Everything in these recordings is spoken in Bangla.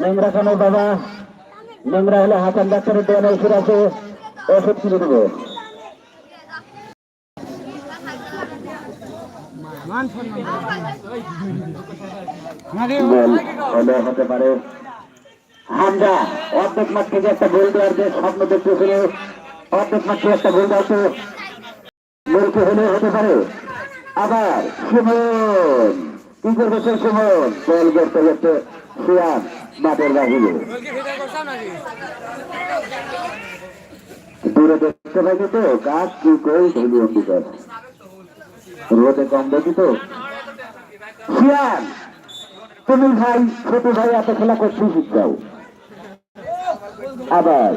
নোংরা খানো বাবা? নোংরা হলে হাসান ডাক্তারের দেওয়ার ওষুধ আছে, ওষুধ কিনে দেবো। অর্ধেক মাঠ থেকে একটা গোল দেওয়ার অর্ধেক মাঠ একটা গোল দেওয়া তো হলে হতে পারে। আবার সুমন, কি করবে সুমন? গোল করতে করতে শিয়ান বাহিরে দূরে দেখতে পাইনি তো কি রোদে কম দেখি তো? তুমি ভাই, ছোট ভাই, এত খেলা করছি আবার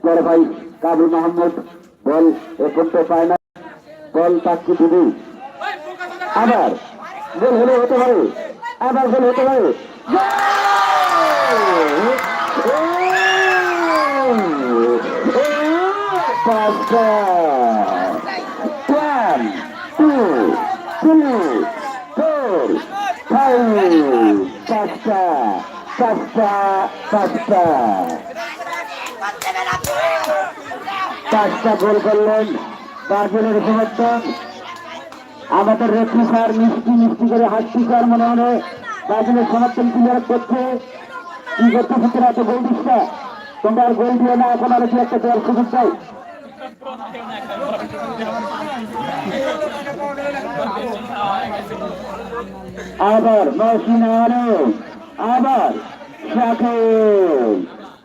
বড় ভাই কাবুল মাহমুদ বল, এ করতে পায় না। বল, তাকে দিবি। আবার গোল হলে হতে পারে। আবার গোল হতে পারে। One, two, three, four, five, পাঁচটা পাঁচটা পাঁচটা পাঁচটা গোল করলেন ব্রাজিলের সমর্থন আমাদের রেফি স্যার মিষ্টি মিষ্টি করে হাসছি স্যার মনে মনে ব্রাজিলের সমর্থন ক্লিয়ার করছে কি করতে হচ্ছে না গোল দিচ্ছে। তোমরা আর গোল দিও না, এখন আরও কি একটা দেওয়ার সুযোগ চাই। আবার মহসিন আলম আবার শাকিল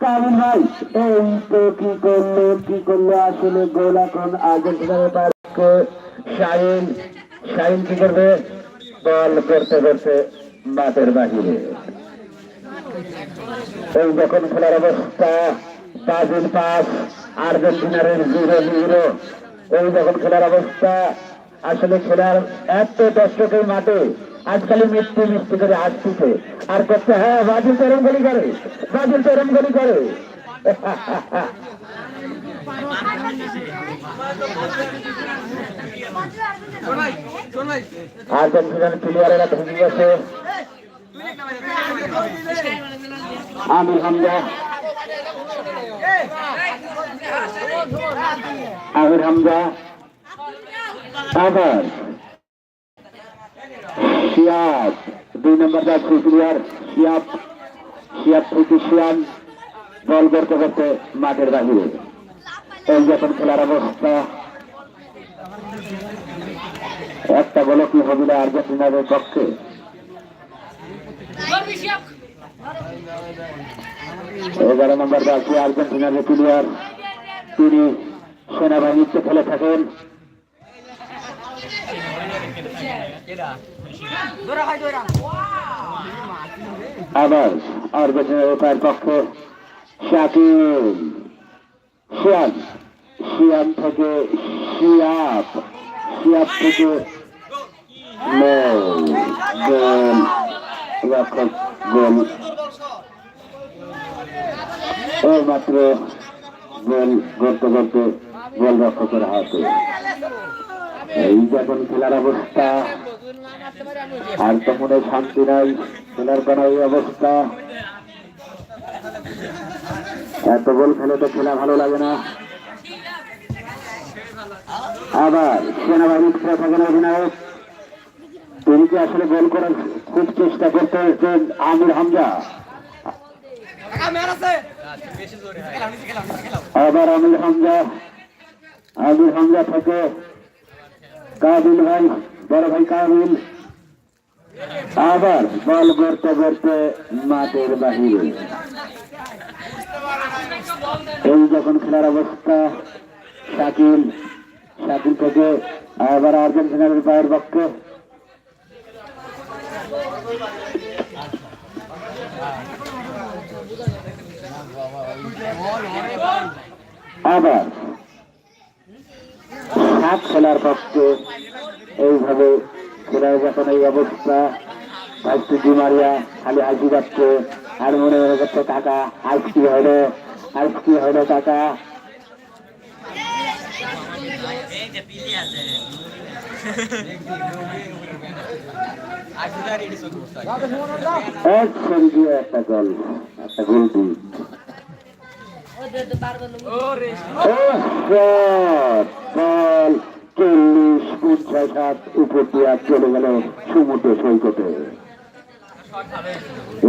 কামিল ভাই, এই তো কি করল কি করল? আসলে গোল এখন আর্জেন্টিনার পার্কে কি করবে? বল করতে করতে মাঠের বাহিরে। এই যখন খেলার অবস্থা ব্রাজিল পাস আর্জেন্টিনার জিরো জিরো, এই যখন খেলার অবস্থা, আসলে খেলার এত দর্শকের মাঠে আজকাল মিষ্টি মিষ্টি করে আসতেছে আর করতে হ্যাঁ ব্রাজিল তো গলি করে ব্রাজিল তো গলি করে। আর্জেন্টিনার প্লেয়ারেরা ভেঙে গেছে আমির হামজা। আমির হামজা। আবার শিয়াব, দুই নম্বর যাচ্ছে প্লেয়ার শিয়াব শিয়াব থেকে শিয়ান বল করতে করতে মাঠের বাহিরে। এই যখন খেলার অবস্থা। একটা বলো কি হবে না আর্জেন্টিনার পক্ষে এগারো নম্বর যাচ্ছে আর্জেন্টিনার প্লেয়ার তিনি সেনাবাহিনীতে খেলে থাকেন। আবার আর্জেন্টিনার পক্ষে শাকিল শিয়ান শিয়ান থেকে শিয়াব শিয়াব থেকে গোল গোল এই মাত্র গোল করতে করতে গোল রক্ষকের হাতে। এই যখন খেলার অবস্থা, আর তো মনে শান্তি নাই, খেলার কোন এই অবস্থা। এত গোল খেলে তো খেলা ভালো লাগে না। আবার সেনাবাহিনী খেলে থাকেন অধিনায়ক, তিনি কি আসলে গোল করার খুব চেষ্টা করতে হচ্ছেন আমির হামজা? আবার আমির হামজা আমির হামজা থেকে কাবিল ভাই, বড় ভাই কাবিল, আবার বল করতে করতে মাঠের বাহিরে। এই যখন খেলার অবস্থা, শাকিল শাকিল থেকে আবার আর্জেন্টিনার পায়ের পক্ষে। আবার সাত খেলার পক্ষে এইভাবে খেলার যখন এই অবস্থা ভাইস্টু ডিমারিয়া খালি হাসি যাচ্ছে আর মনে মনে করছে, কাকা, আজ কি হলো? আজ কি হলো, কাকা? একটা গোল একটা গোল চল্লিশ পঞ্চাশ হাত উপর চলে গেল সমুদ্র সৈকতে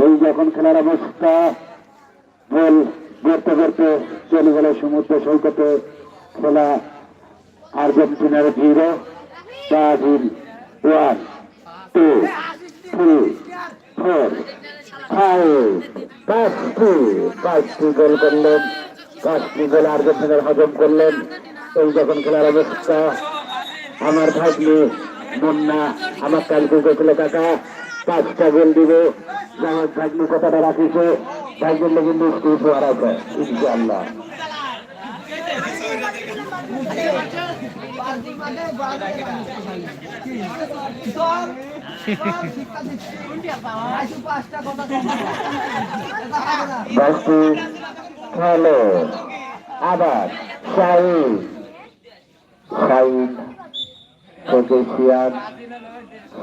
এই যখন খেলার অবস্থা, বল গড়তে গড়তে চলে গেল সমুদ্র সৈকতে। খেলা আর্জেন্টিনার zero, Brazil one two three four five পাঁচটি পাঁচটি গোল করলেন। পাঁচটি গোল আর্জেন্টিনার হজম করলেন। এই যখন খেলার অবস্থা আমার ভাগ্নি মুন্না আমার কালকে গেছিল কাকা পাঁচটা গোল দিবে। আমার ভাগ্নি কথাটা রাখিছে। ভাগ্যের লেগে মিষ্টি উপহার আছে ইনশাআল্লাহ। দশটি খেলো আবার শাহিন থেকে শিয়ান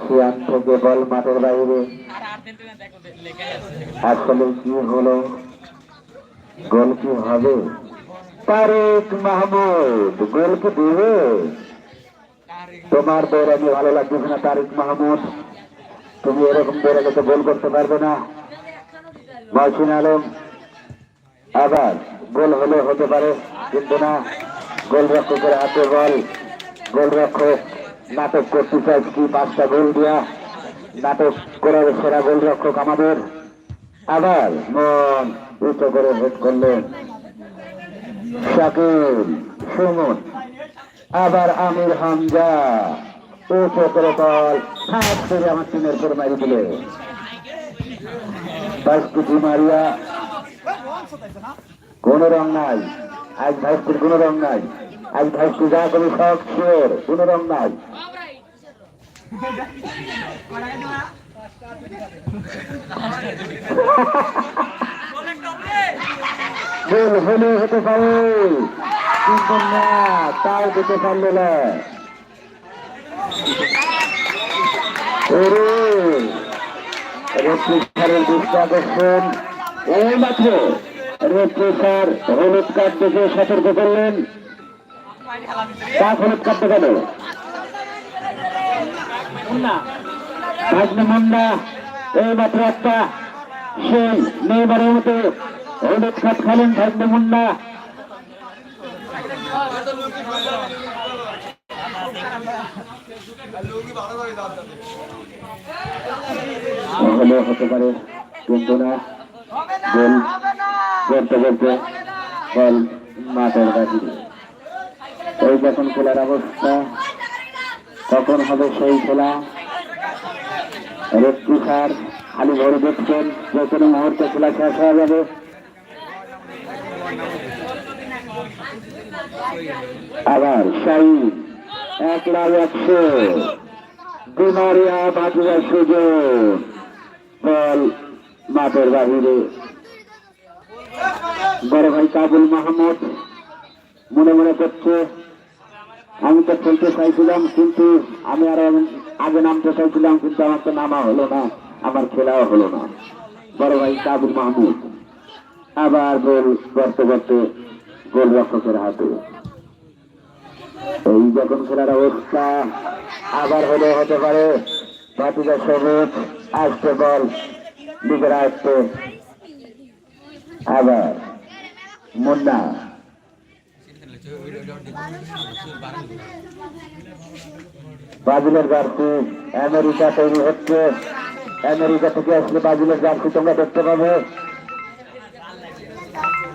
শিয়ান থেকে বল মাঠের বাইরে। আসলে কি হলো? গোল কি হবে? তারেক মাহমুদ, গোল কি দেবে? তোমার দৌড়ানি ভালো লাগতেছে না, তারিক মাহমুদ। তুমি এরকম দৌড়ালে তো গোল করতে পারবে না। মহসিন আলম আবার গোল হলে হতে পারে, কিন্তু না। গোলরক্ষকের হাতে বল। গোলরক্ষক নাটক করতে চাইছি কি পাঁচটা গোল দিয়া। নাটক করার সেরা গোলরক্ষক আমাদের। আবার মন উঁচু করে হেড করলেন। শাকিল, সুমন, আবার আমির হামজা। উঁচু করে বল। হাত আমার টিমের করে মারি দিলে। মারিয়া কোন রং নাই। আজ ভাইস্কুর কোন রং নাই। আজ ভাইস্কু যা করে সব শিওর কোন রং নাই। হতে পারে। কিন্তু না, তাও পারল না। রেফ্রিজারের এই মাত্র। রেফ্রিজার হলুদ কার্ড দেখে সতর্ক করলেন। হলুদ কার্ড দেখাল ভাগ্নে মুন্ডা এই মাত্র একটা। সেই মেয়েবারের মতো। হলুদ কার্ড খেলেন ভাগ্নে মুন্ডা হতে পারে কিন্তু না করতে করতে বল মাঠের বাহিরে এই যখন খেলার অবস্থা, তখন হবে সেই খেলা। রেফরি স্যার খালি ভরে দেখছেন যে কোনো মুহূর্তে খেলা শেষ হয়ে যাবে। আবার শাহিন এক লাখ একশো ডিমারিয়া বাজুয়া সুজন বল মাঠের বাহিরে বড় ভাই কাবুল মাহমুদ, মনে মনে করছে, আমি তো খেলতে চাইছিলাম, কিন্তু আমি আরও আগে নামতে চাইছিলাম, কিন্তু আমার তো নামা হলো না, আমার খেলাও হলো না। বড় ভাই কাবুল মাহমুদ, আবার গোল করতে করতে গোল রক্ষকের হাতে। এই যখন খেলার অবস্থা আবার হলে হতে পারে বাতিকা সবুজ আসতে বল, দিকের আসতে আবার। মুন্না। ব্রাজিলের জার্সি আমেরিকা তৈরি হচ্ছে। আমেরিকা থেকে আসলে ব্রাজিলের জার্সি তোমরা দেখতে পাবে।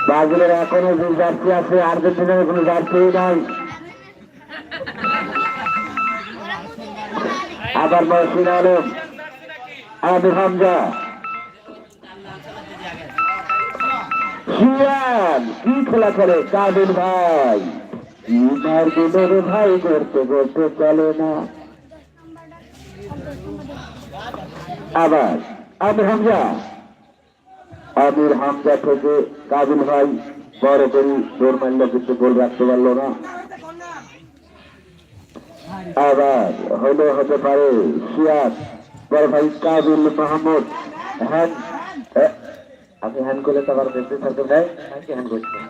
ব্রাজিলের এখনও যে জার্সি আছে, আর্জেন্টিনার কোনো জার্সি নাই। আবার মহসিন আলম আমির হামজা। শিয়ান কি খেলা খেলে কাবিল ভাই? দিলের ভাই করতে করতে চলে না। আবার আমির হামজা। আমির হামজা থেকে কাবিল ভাই বড় করি জোর মারল কিন্তু গোল রাখতে পারল না। আবার হলে হতে পারে সিয়াদ বড় ভাই কাবিল মাহমুদ এ, আপনি হ্যান্ড করলে তো আবার দেখতে থাকবেন ভাই। নাকি হ্যান্ড করছেন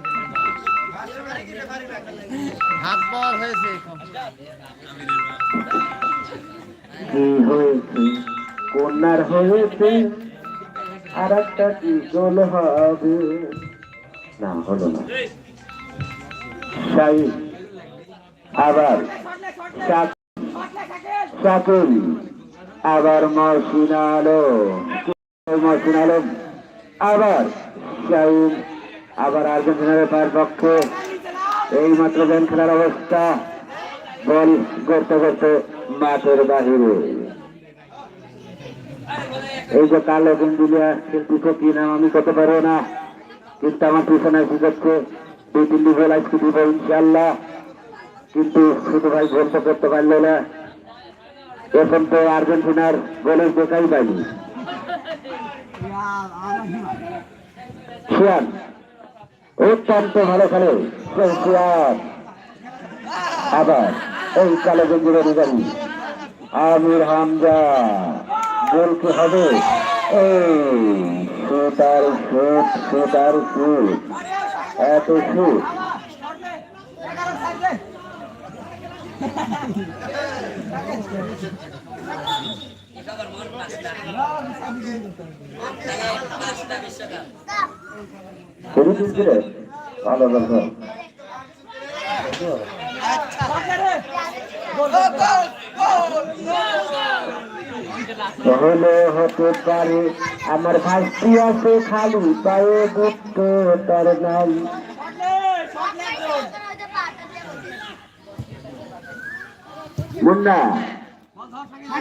হাত বল হয়েছে। কি হয়েছে? কন্যার হয়েছে? আর একটা কি গোল হবে? না হলো না। শাহি আবার শাকিল আবার মহসিন আলম। মহসিন আলম? আবার শাহিন আবার আর্জেন্টিনার পায়ের পক্ষে। এই মাত্র গেম খেলার অবস্থা। বল করতে করতে মাঠের বাহিরে। এই যে কালো গেঞ্জিলিয়া কিন্তু কি নাম আমি করতে পারব না। কিন্তু আমার পিছনে কি করছে দুই তিনটি গোল আজকে দিব ইনশাল্লাহ কিন্তু শুধু ভাই গোল করতে পারল না। এখন তো আর্জেন্টিনার গোলের দেখাই পাইনি। শিয়ান অত্যন্ত ভালো খেলে, সেই আবার এই কালো গঞ্জের অধিকারী আমির হামজা। গোল কি হবে? এই সুতার সুট সুতার সুট এত সুট ভালো ভালো হতে আমার ভাস্তি আছে খালি পায়ে গুপ্ত তার নাই মুন্না